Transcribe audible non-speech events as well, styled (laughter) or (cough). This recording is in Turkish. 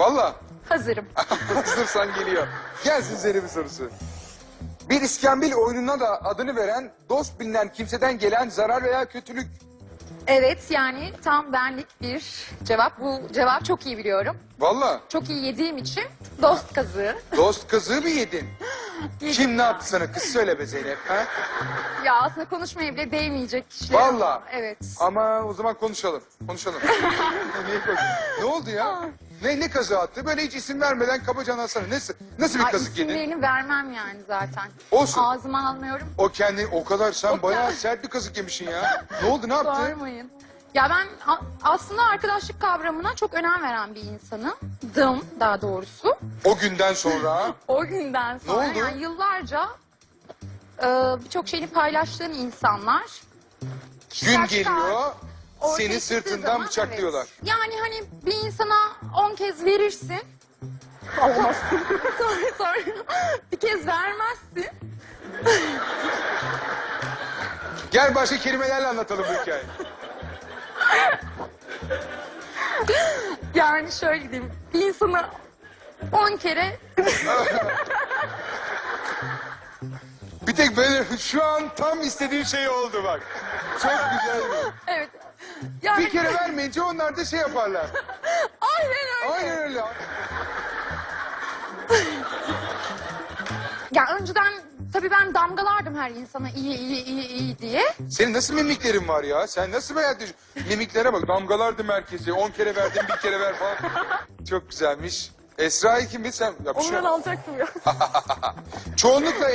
Valla Hazırım. (laughs) hazırsan geliyor. Gelsin Zeynep'in sorusu. Bir iskambil oyununa da adını veren dost bilinen kimseden gelen zarar veya kötülük. Evet yani tam benlik bir cevap. Bu cevap çok iyi biliyorum. Valla Çok iyi yediğim için dost kazığı. dost kazığı mı yedin? (laughs) Yedim Kim ne ya. yaptı sana kız söyle be Zeynep. Ha? Ya aslında konuşmaya bile değmeyecek kişiler. Valla. Evet. Ama o zaman konuşalım. Konuşalım. (laughs) Niye konuş- ne oldu ya? Ne ne kazığı attı? Böyle hiç isim vermeden kabaca anlatsana. Nasıl, nasıl bir Ay, kazık yedin? isimlerini vermem yani zaten. Olsun. Ağzıma almıyorum. O kendi o kadar sen bayağı sert bir kazık yemişsin ya. Ne oldu ne yaptı? Sormayın. Ya ben a- aslında arkadaşlık kavramına çok önem veren bir insanım. daha doğrusu. O günden sonra (laughs) O günden sonra oldu? yani yıllarca e, birçok şeyini paylaştığın insanlar kişisel gün çıkar geliyor ortaya seni çıktığı sırtından zaman, bıçaklıyorlar. evet. Yani hani bir insana on kez verirsin. Alamazsın. (laughs) sonra, sonra bir kez vermezsin. Gel başka kelimelerle anlatalım bu hikayeyi. Yani şöyle diyeyim. Bir insana on kere (laughs) (laughs) Bir tek böyle şu an tam istediğim şey oldu bak. Çok güzel. evet. Yani Bir kere vermeyince onlar da şey yaparlar. aynen öyle. Aynen öyle. Ya önceden tabii ben damgalardım her insana iyi iyi iyi iyi diye. Senin nasıl mimiklerin var ya? Sen nasıl beğendin? Mimiklere bak. Damgalardı merkezi. On kere verdim bir kere ver falan. Çok güzelmiş. Esra'yı kim bil sen? Ya bir şey alacaktım ya. (laughs) Çoğunlukla